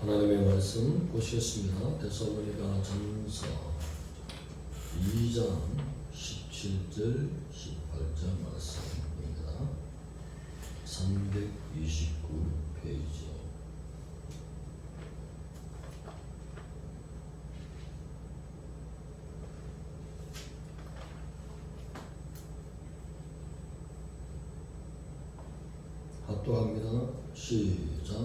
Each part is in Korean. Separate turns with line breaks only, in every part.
하나님의 말씀 보시겠습니다. 데살로니가 전서 2장 17절 18절 말씀입니다. 329 페이지 합독합니다. 시작.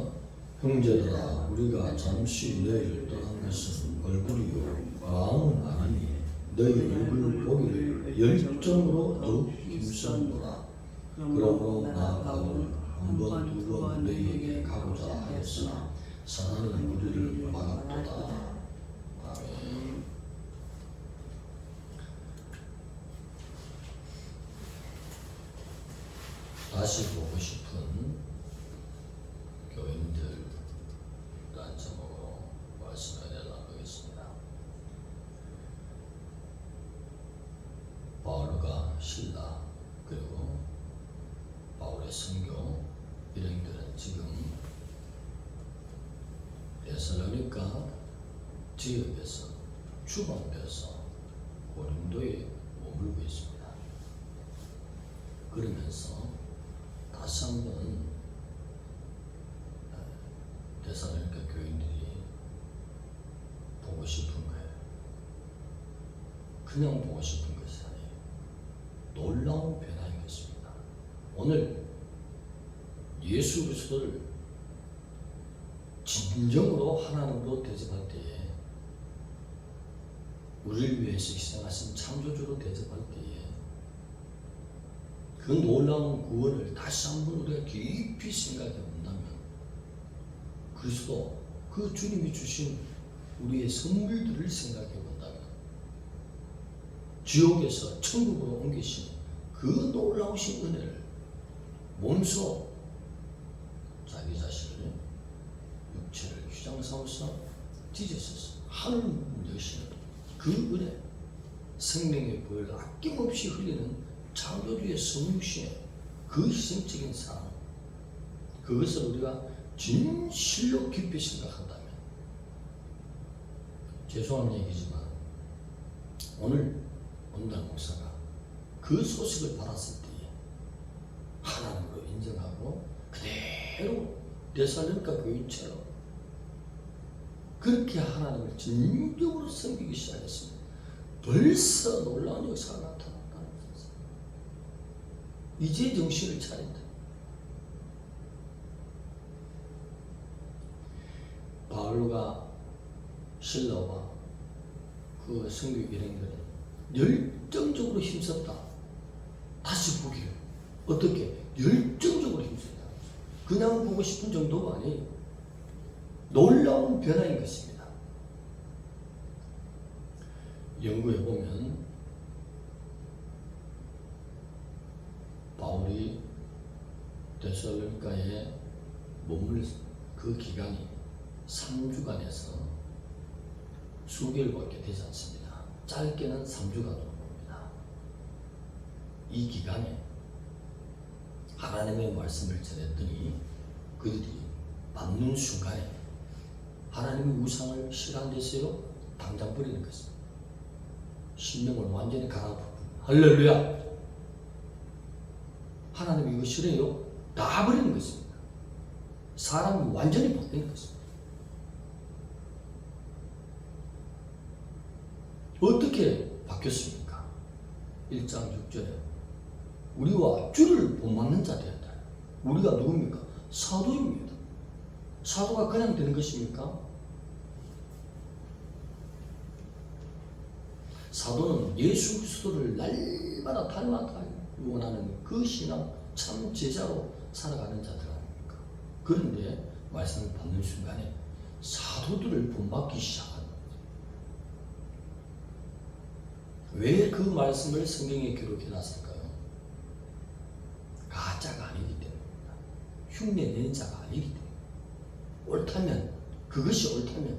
형제들아, 우리가 잠시 너희를 떠난 것은 얼굴이요 마음은 아니니 너희 얼굴 보기를 열정으로 더욱 힘쓰노라. 그러므로 나 바울 한번 두 번 너희에게 가고자 하였으나 사단은 우리를 막았도다. 다시 보고 싶은 교인들 란 제목으로 말씀을 나누겠습니다. 바울과 신라 그리고 바울의 선교 일행들은 지금 데살로니가 지역에서 추방되어서 고린도에 머물고 있습니다. 그러면서 다시 한번 대사로니까 교인들이 보고 싶은 거예요. 그냥 보고 싶은 것이 아니에요. 놀라운 변화인 것입니다. 오늘 예수 그리스도를 진정으로 하나님으로 대접할 때에 우리를 위해서 희생하신 창조주로 대접할 때에 그 놀라운 구원을 다시 한번 우리가 깊이 생각해 본다면 그리스도 그 주님이 주신 우리의 선물들을 생각해 본다면 지옥에서 천국으로 옮기신 그 놀라우신 은혜를 몸소 자기 자신을 육체를 휘장 삼아서 찢었었어 하늘 여시는 그 은혜 생명의 보혈 아낌없이 흘리는 창조주의 성육신의 그 희생적인 사랑 그것을 우리가 진실로 깊이 생각한다면 죄송한 얘기지만 오늘 온달 목사가 그 소식을 받았을 때에 하나님으로 인정하고 그대로 대살림과 교인처럼 그렇게 하나님을 진정으로 섬기기 시작했습니다. 벌써 놀라운 역사가 나타났다는 것입니다. 이제 정신을 차린다. 바울과 신라와 그 성교 일행들은 열정적으로 힘썼다. 다시 보기를 어떻게 열정적으로 힘썼다. 그냥 보고 싶은 정도가 아니에요. 놀라운 변화인 것입니다. 연구해 보면 바울이 데살로니가에 머물 그 기간이 3주간에서 수개월밖에 되지 않습니다. 짧게는 3주간으로 봅니다. 이 기간에 하나님의 말씀을 전했더니 그들이 받는 순간에 하나님의 우상을 싫어한댔어요? 당장 버리는 것입니다. 신명을 완전히 갈아엎은 할렐루야! 하나님이 이거 싫어요? 다 버리는 것입니다. 사람이 완전히 바뀌는 것입니다. 어떻게 바뀌었습니까? 1장 6절에 우리와 주를 본받는 자 되었다. 우리가 누굽니까? 사도입니다. 사도가 그냥 되는 것입니까? 사도는 예수 그리스도를 날마다 닮아가 원하는 그 신앙 참 제자로 살아가는 자들 아닙니까? 그런데 말씀을 받는 순간에 사도들을 본받기 시작하는 왜그 말씀을 성경에 기록해 놨을까요? 가짜가 아니기 때문입니다. 흉내내는 자가 아니기 때문에 옳다면 그것이 옳다면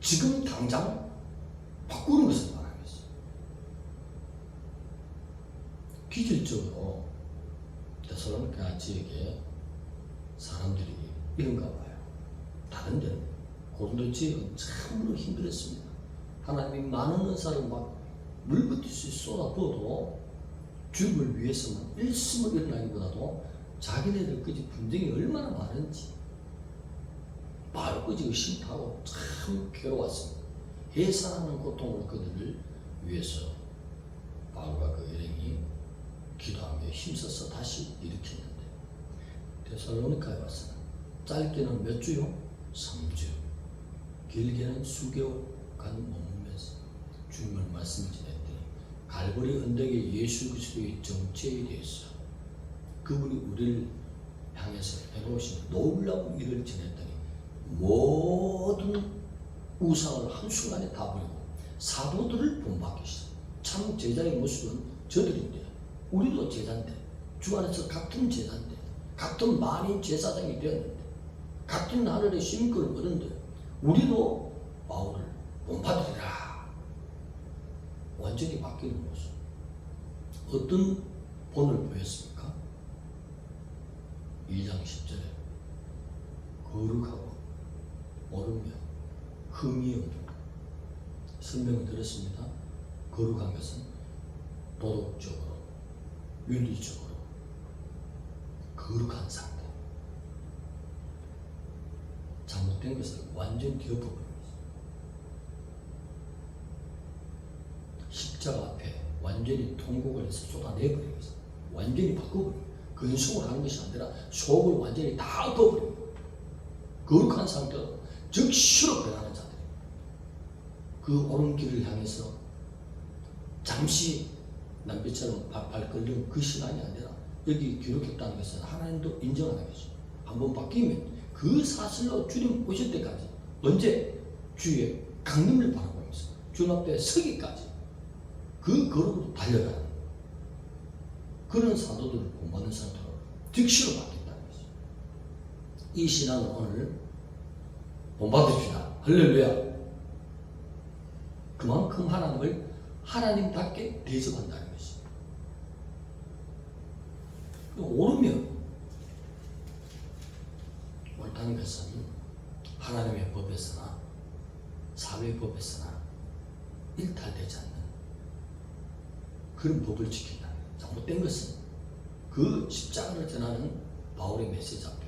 지금 당장 바꾸는 것을 말하겠어요. 기질적으로 데살로니가 지역에 사람들이 이런가 봐요. 다른 데는 고린도 지역은 참으로 힘들었습니다. 하나님이 많은 은사를 막 물붓듯이 쏟아부어도 주님을 위해서만 일심을 일어나기보다도 자기네들까지 분쟁이 얼마나 많은지 말까지 의심하고 참 괴로웠습니다. 해산하는 고통을 그들을 위해서 바울과 그 일행이 기도하며 힘써서 다시 일으켰는 데 데살로니카에 와서는 짧게는 몇 주요? 3주 길게는 수개월 간 머물면서 주님을 말씀을 지냈더니 갈보리 언덕에 예수 그리스도의 정체에 대해서 그분이 우리를 향해서 해놓으신 놀라운 일을 지냈더니 모든 우상을 한순간에 다 버리고 사도들을 본받겠어. 참 제자의 모습은 저들인데 우리도 제자인데 주 안에서 같은 제자인데 같은 만인 제사장이 되었는데 같은 하늘의 심권을 얻은데 우리도 바울을 본받으리라. 완전히 바뀌는 모습. 어떤 본을 보였습니까? 2장 10절에 거룩하고 옳으며 흠이 없는 설명을 드렸습니다. 거룩한 것은 도덕적으로, 윤리적으로 거룩한 상태. 잘못된 것을 완전히 뒤엎어버린 것입니다. 십자가 앞에 완전히 통곡을 해서 것입니다. 완전히 바꿔버린 근속을 하는 것이 아니라 속을 완전히 다 거예요. 거룩한 상태로 즉시로 변하는 자들. 그 옳은 길을 향해서 잠시 남편처럼 발, 발걸는 그 시간이 아니라 여기 기록했다는 것은 하나님도 인정하는 것이죠. 한번 바뀌면 그 사실로 주님 오실 때까지 언제 주의 강림을 바라보면서 주님 앞에 서기까지 그 걸음으로 달려가는 그런 사도들을 본받는 상태로 즉시로 바뀐다는 것이죠. 이 신앙은 오늘 본받읍시다. 할렐루야. 그만큼 하나님을 하나님답게 대접한다는 옳으면 옳다는 것은 하나님의 법에서나 사회 법에서나 일탈되지 않는 그런 법을 지킨다. 잘못된 것은 그 십자가를 전하는 바울의 메시지 앞에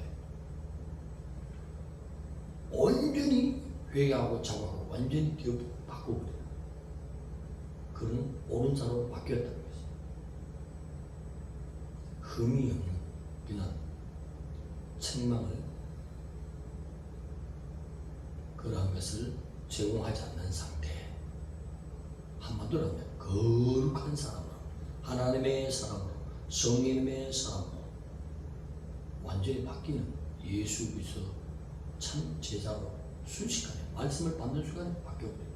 완전히 회개하고 자고하고 완전히 뒤엎 바꿔버려. 그런 옳은 자로 바뀌었다 흠이 없는 비난, 책망을 그러한 것을 제공하지 않는 상태. 한마디로 거룩한 사람으로, 하나님의 사람으로, 성령의 사람으로 완전히 바뀌는 예수 그리스도 참 제자로 순식간에 말씀을 받는 순간에 바뀌어버려요.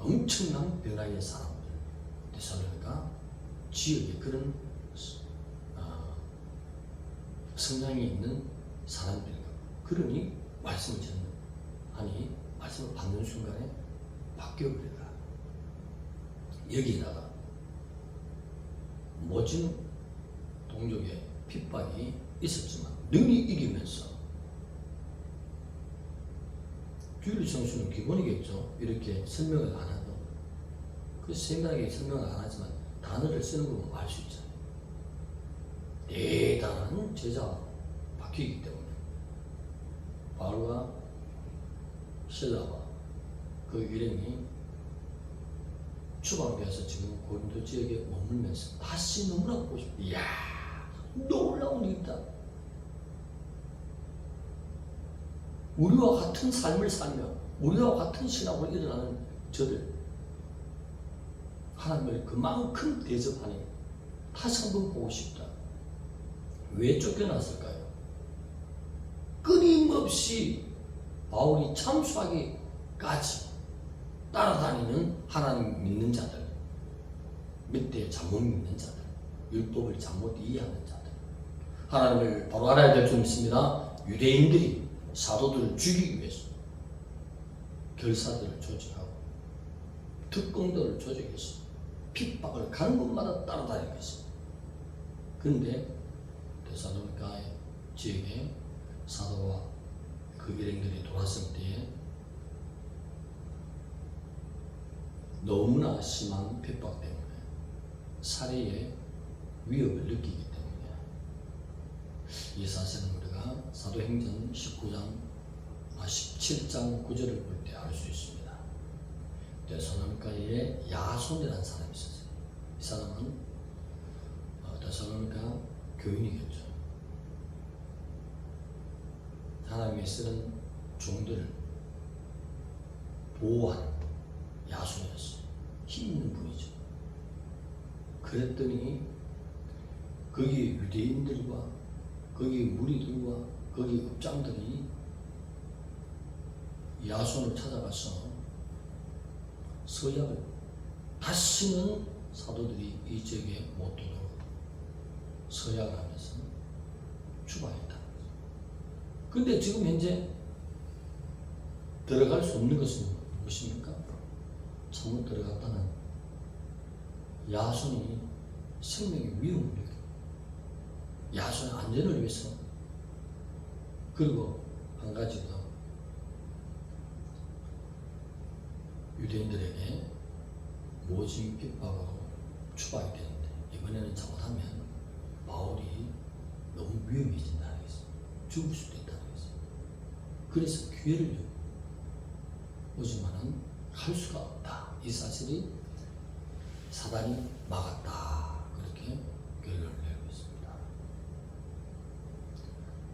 엄청난 변화의 사람들. 데살로니가 지역에 그런 어, 성장이 있는 사람들이고 그러니 말씀을 듣는 하니 말씀을 받는 순간에 바뀌어버리더라. 여기다가 모진 동족의 핍박이 있었지만 능히 이기면서 규율 정수는 기본이겠죠. 이렇게 설명을 안 해도 그 생각에 설명을 안 하지만 단어를 쓰는 거 보면 알수 있잖아요. 대단한 제자 바뀌기 때문에 바울과 신라와 그 일행이 추방되어서 지금 고린도 지역에 머물면서 다시 너무나 보고 싶다. 이야 놀라운 일이다. 우리와 같은 삶을 살며 우리와 같은 신앙으로 일어나는 저들 하나님을 그만큼 대접하니 다시 한번 보고 싶다. 왜 쫓겨났을까요? 끊임없이 바울이 참수하기까지 따라다니는 하나님 믿는 자들, 밑에 잘못 믿는 자들, 율법을 잘못 이해하는 자들, 하나님을 바로 알아야 될점 있습니다. 유대인들이 사도들을 죽이기 위해서 결사들을 조직하고 특공들을 조직해서 핍박을 가는 곳마다 따라다니고 있습니다. 그런데 데살로니가의 지역에 사도와 그 일행들이 돌았을 때에 너무나 심한 핍박 때문에 살해의 위협을 느끼기 때문에 이 사실은 우리가 사도행전 19장 아 17장 9절을 볼 때 알 수 있습니다. 데살로니가에 야손이라는 사람이 있었어요. 이 사람은 어, 데살로니가 교인이겠죠. 하나님의 쓰는 종들을 보호하는 야손이었어요. 힘 있는 분이죠. 그랬더니 거기 유대인들과 거기 무리들과 거기 up장들이 야손을 찾아가서 서약을 다시는 사도들이 이 지역에 못 들어오고 서약을 하면서 추방했다. 근데 지금 현재 들어갈 수 없는 것은 무엇입니까? 잘못 들어갔다는 야손이 생명의 위험을 느껴. 야손의 안전을 위해서 그리고 한 가지 더 유대인들에게 모진 핍박으로 추방이 되는데 이번에는 잘못하면 바울이 너무 위험해진다는 것이 죽을 수도 있다는 것이 그래서 기회를 오지만은 할 수가 없다. 이 사실이 사단이 막았다. 그렇게 결론을 내리고 있습니다.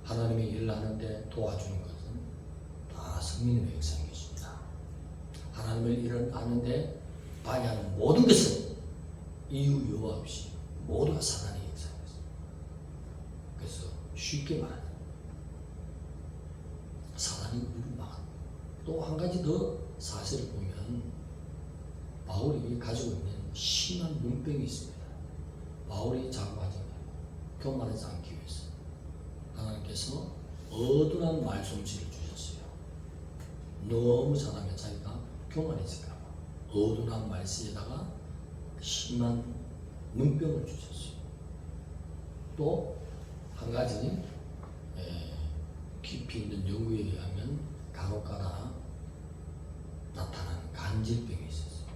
하나님이 일을 하는데 도와주는 것은 다 성민의 역사인 것입니다. 하나님을 일을 하는데 방해하는 모든 것은 이유 여와 없이 모두가. 그래서 쉽게 말하면 우리를 막아. 또한 가지 더 사실을 보면 바울이 가지고 있는 심한 눈병이 있습니다. 바울이 자고하지 교만하지 않기 위해서 하나님께서 어두한 말솜씨를 주셨어요. 너무 잘하면 자기가 교만해질까봐 어두한 말씨에다가 심한 눈병을 주셨어요. 또 한 가지 에, 깊이 있는 연구에 의하면 간혹가다 나타나는 간질병이 있었어요.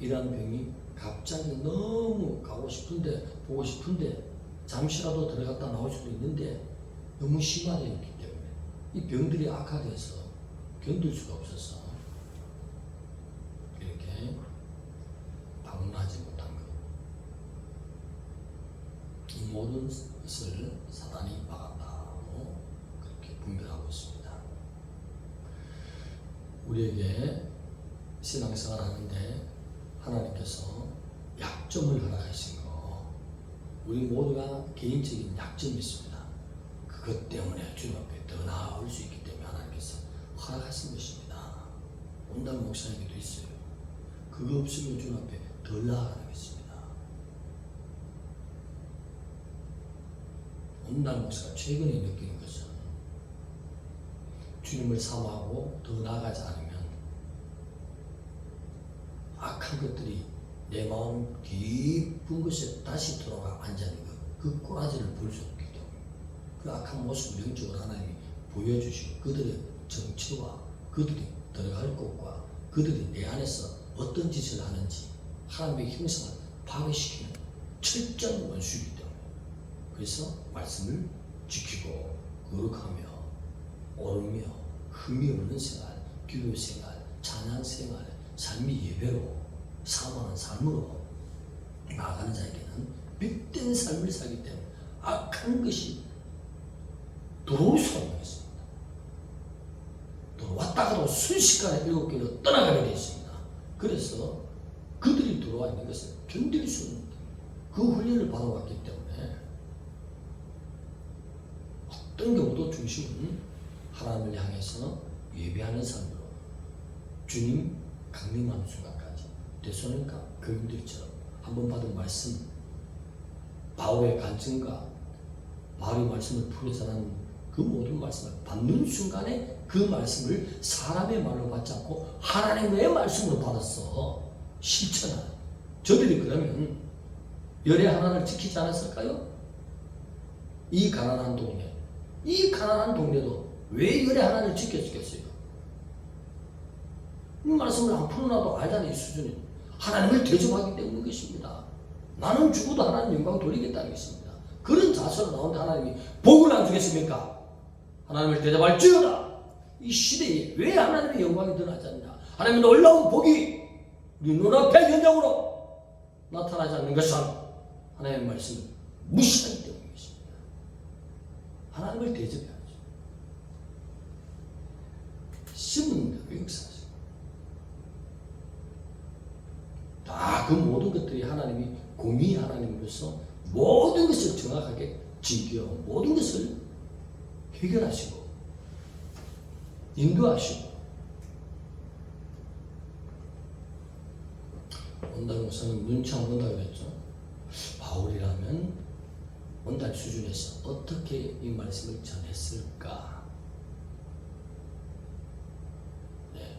이러한 병이 갑자기 너무 가고 싶은데 보고 싶은데 잠시라도 들어갔다 나올 수도 있는데 너무 심화되었기 때문에 이 병들이 악화돼서 견딜 수가 없어서 이렇게 방문하지 못한 것. 이 모든 것을 사단이 막았다고 그렇게 분별하고 있습니다. 우리에게 신앙생활 하는데 하나님께서 약점을 허락하신 거, 우리 모두가 개인적인 약점이 있습니다. 그것 때문에 주님 앞에 더 나아올 수 있기 때문에 하나님께서 허락하신 것입니다. 온당 목사님에게도 있어요. 그거 없으면 주님 앞에 덜 나아가는 것입니다. 온당 목사가 최근에 느끼는 것은 주님을 사모하고 더 나아가지 않으면 악한 것들이 내 마음 깊은 곳에 다시 돌아가 앉아있는 것, 그 꼬라지를 볼 수 없기 때문에 그 악한 모습을 영적으로 하나님이 보여주시고 그들의 정체와 그들이 들어갈 곳과 그들이 내 안에서 어떤 짓을 하는지 하나님의 형상을 파괴시키는 철저한 때문에 그래서 말씀을 지키고 거룩하며 오르며 흠이 없는 생활, 기도 생활, 찬양 생활, 삶이 예배로 사모하는 삶으로 나아가는 자에게는 빛된 삶을 살기 때문에 악한 것이 들어올 수가 없는 것입니다. 들어왔다 가도 순식간에 일곱 개로 떠나가게 되어 있습니다. 그래서 그들이 들어와 있는 것을 견딜 수 없는 그 훈련을 받아왔기 때문에 어떤 중심은 하나님을 향해서 예배하는 삶으로 주님 강림하는 순간까지 되소니까 교인들처럼 한 번 받은 말씀 바울의 간증과 바울의 말씀을 풀어 전하는 그 모든 말씀을 받는 순간에 그 말씀을 사람의 말로 받지 않고 하나님의 말씀으로 받았어 실천하는 저들이 그러면 열의 하나를 지키지 않았을까요? 이 가난한 동네 이 가난한 동네도 왜 열의 하나를 지켜주겠어요? 이 말씀을 안 풀어놔도 이 수준이. 하나님을 대접하기 때문인 것입니다. 나는 죽어도 하나님 영광 돌리겠다는 것입니다. 그런 자세로 나오는데 하나님이 복을 안 주겠습니까? 하나님을 대접할지어다. 이 시대에 왜 하나님의 영광이 드러나지 않냐? 하나님의 놀라운 복이 우리 눈앞에 현장으로 나타나지 않는 것은 하나님의 말씀을 것입니다. 하나님을 대접해야죠. 심은 그 역사죠. 다 그 모든 것들이 하나님이 공의 하나님으로서 모든 것을 정확하게 지켜 모든 것을 해결하시고 인도하시고 원달 목사님 눈치 안 본다고 그랬죠. 바울이라면 원달 수준에서 어떻게 이 말씀을 전했을까? 네.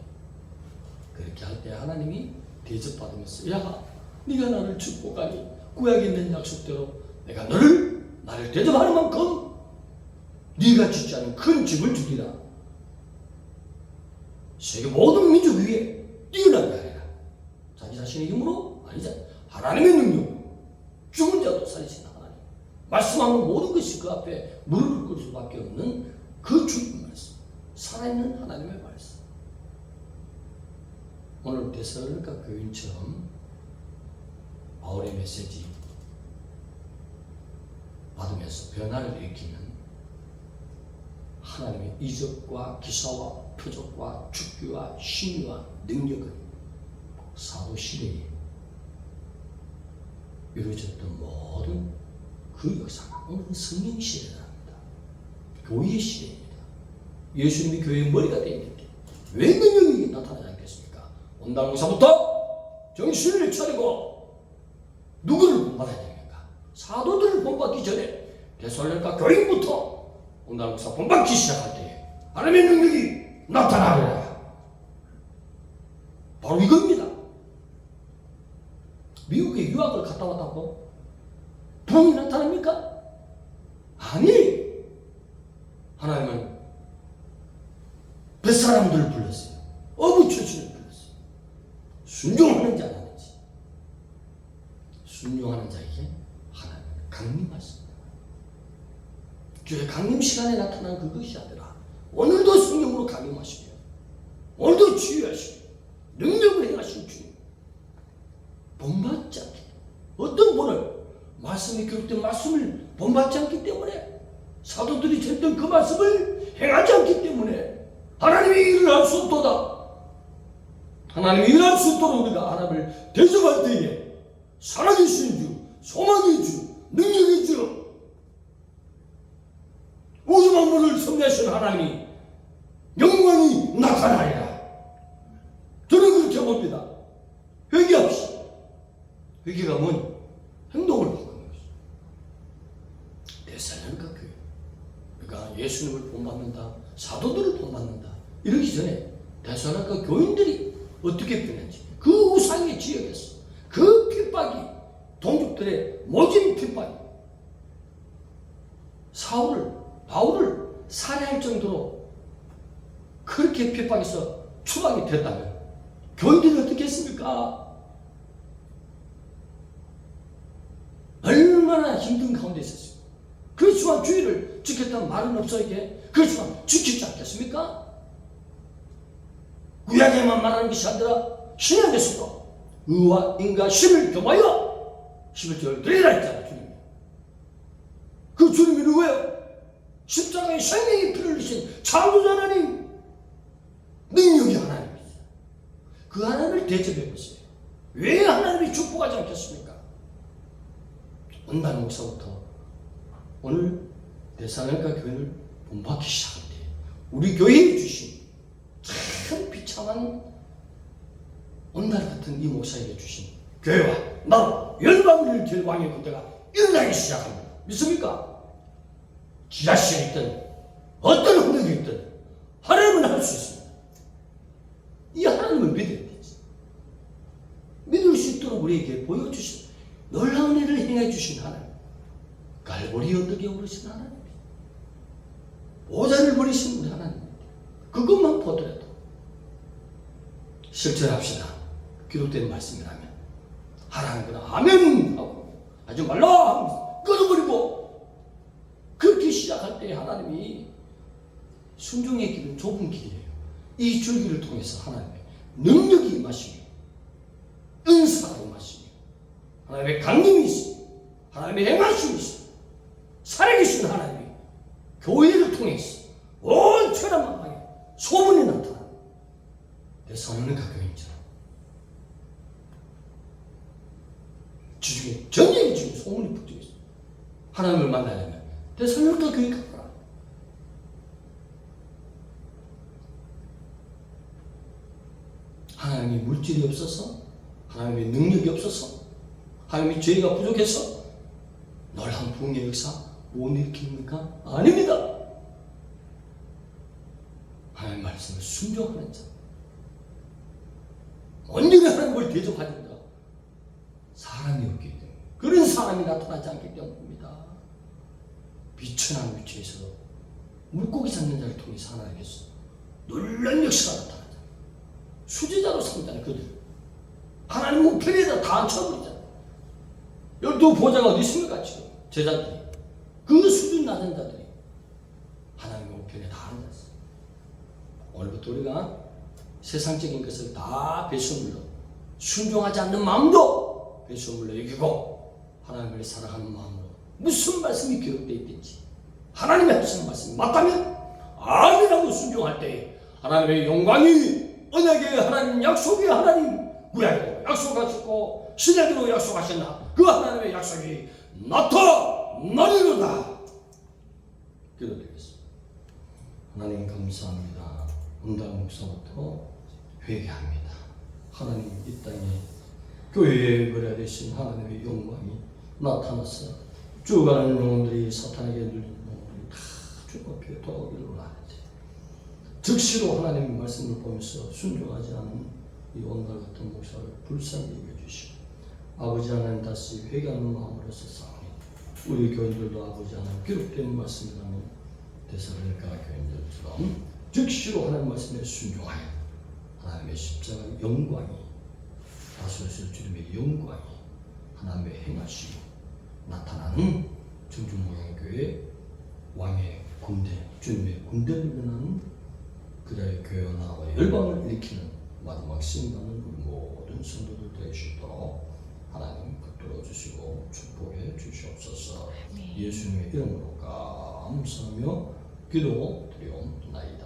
그렇게 할 때 하나님이 대접받으면서 야 네가 나를 축복하니 구약에 있는 약속대로 내가 너를 나를 대접하는 만큼 네가 짓지 않은 큰 집을 주리라 세계 모든 민족 위에 뛰어나게 하리라 자기 자신의 힘으로 아니잖아 하나님의 능력으로 죽은 자도 살리시는 하나님 말씀하는 그 앞에 무릎을 꿇을 수밖에 없는 그 주님 말씀 살아있는 하나님의 말씀. 오늘 데살로니가 교인처럼 바울의 메시지 받으면서 변화를 일으키는 하나님의 이적과 기사와 표적과 축기와 신의와 능력은 사도 시대에 이루어졌던 모든 그 역사가 오늘은 성령 시대랍니다. 교회의 시대입니다. 예수님이 교회의 머리가 되어 있는데 왜 능력이 나타나지 않겠습니까? 온당사부터 정신을 차리고 누구를 본받아야 됩니까? 사도들을 본받기 전에 대설련과 교인부터 온당사 본받기 시작할 때에 하나님의 능력이 나타나리라. 바로 이겁니다. 미국에 유학을 갔다 왔다고 부흥이 나타납니까? 아니. 하나님은 뱃사람들을 불렀어요. 어부 출신을 불렀어요. 순종하는지 안 하는지. 순종하는 자에게 하나님은 강림하십니다. 교회 강림 시간에 나타난 그것이 아니라 오늘도 성령으로 강림하시며 오늘도 치유하시며 능력을 행하신 주님 본받지 않게 어떤 분을 말씀이 기록된 말씀을 본받지 않기 때문에 사도들이 전했던 그 말씀을 행하지 않기 때문에 하나님이 일을 할 수 없도다 하나님이 일할 수 있도록 우리가 하나님을 대접할 때에 살아계신 주, 소망의 주, 능력의 주, 우주 만물을 섭리하신 하나님이 영광이 나타나리라. 저는 그렇게 봅니다. 회개 없이. 회개가 뭔? 행동을 바꾸는 것이. 대사령과 교회. 그러니까 예수님을 본받는다. 사도들을 본받는다. 이러기 전에 대사령과 교인들이 어떻게 변했지? 그 우상의 지역에서 그 핍박이 동족들의 모진 핍박이 사울을 바울을 살해할 정도로 그렇게 핍박해서 추방이 됐다면 교인들이 어떻게 했습니까? 얼마나 힘든 가운데 있었어요. 그렇지만 주의를 지켰다는 말은 없어에게 그렇지만 지키지 않겠습니까? 구약에만 말하는 것이 아니라 신약에서도 의와 인과 신을 겸하여 11조를 드리라 했잖아요 주님이 그 주님이 누구예요? 십자가에 생명의 피를 흘리신 창조자 하나님 능력이 하나님이죠 그 하나님을 대접해 보세요 왜 하나님이 축복하지 않겠습니까? 온단 목사부터 오늘 대사령과 교회를 본받기 시작할 때 우리 교회에 주신 한 온날 같은 이 목사에게 주신 교회와 나로 열방을 일으킬 왕의 군대가 일어나기 시작합니다. 믿습니까? 지자체에 있든 어떤 환경에 있든 하나님은 할 수 있습니다. 이 하나님을 믿어야 되지. 믿을 수 있도록 우리에게 보여주신 놀라운 일을 행해 주신 하나님. 갈보리 언덕에 오르신 하나님. 보좌를 버리신 하나님. 그것만 보더라도 실천합시다. 기록된 말씀이라면. 하나님께는 아멘! 하고. 하지 말라! 끊어버리고. 그렇게 시작할 때 하나님이 순종의 길은 좁은 길이에요. 이 줄기를 통해서 하나님의 능력이 임하시며 은사가 임하시며 하나님의 강림이 있으며 하나님의 행하심이 있으며 살아계신 하나님이 교회를 통해서 온 천하만방에 소문이 나타나 내 선언은 가까이처럼 주중에 전쟁이 지금 소문이 퍼지고 있어 하나님을 만나려면 내 선언도 교회 가거라 하나님이 물질이 없어서 하나님의 능력이 없어서 하나님이 죄가 부족해서 놀란 부흥의 역사 못 일으킵니까? 아닙니다. 하나님 말씀을 순종하는 자. 온전히 하나님을 대접하니까 사람이 없기 때문에 그런 사람이 나타나지 않기 때문입니다. 비천한 위치에서 물고기 잡는 자를 통해서 하나님께서 놀란 역사가 나타나잖아요. 수제자로 삼잖아요, 그들. 하나님 목표에다 다 앉혀버리잖아요. 열두 보좌가 어디 있습니까, 지금? 제자들이. 그 수준 낮은 자들이 하나님의 우편에 다 앉았어요. 오늘부터 우리가 세상적인 것을 다 배수물로 순종하지 않는 마음도 배수물로 여기고 하나님을 사랑하는 마음으로 무슨 말씀이 기록되어 있든지 하나님의 하시는 말씀이 맞다면 아니라고 순종할 때 하나님의 영광이 언약의 하나님 약속의 하나님 구약으로 약속하셨고 신약으로 약속하셨나 그 하나님의 약속이 나타나리로다. 기도드리겠습니다. 하나님 감사합니다. 응답 목사부터 회개합니다. 하나님 이 땅에 교회의 거래가 되신 하나님의 영광이 나타났어 죽어가는 영혼들이 사탄에게 눌린 영혼들이 다 죽어피해 돌아오기를 원하는지 즉시로 하나님의 말씀을 보면서 순종하지 않은 이 오늘 같은 목사를 불쌍히 여겨주시고 아버지 하나님 다시 회개하는 마음으로서 싸우니 우리 교인들도 아버지 하나님 기록된 말씀이라면 대사로니까 교인들처럼 즉시로 하나님 말씀에 순종하여 하나님의 십자가 영광이 다소에서 주님의 영광이 하나님의 행하시고 나타나는 청중모양교회 왕의 군대 주님의 군대를 일어나는 그들의 교회와 열방을 일으키는 마지막 우리 모든 성도들 되수 있도록 하나님 붙들어 주시고 축복해 주시옵소서 예수님의 이름으로 감사하며 기도 드리옵나이다.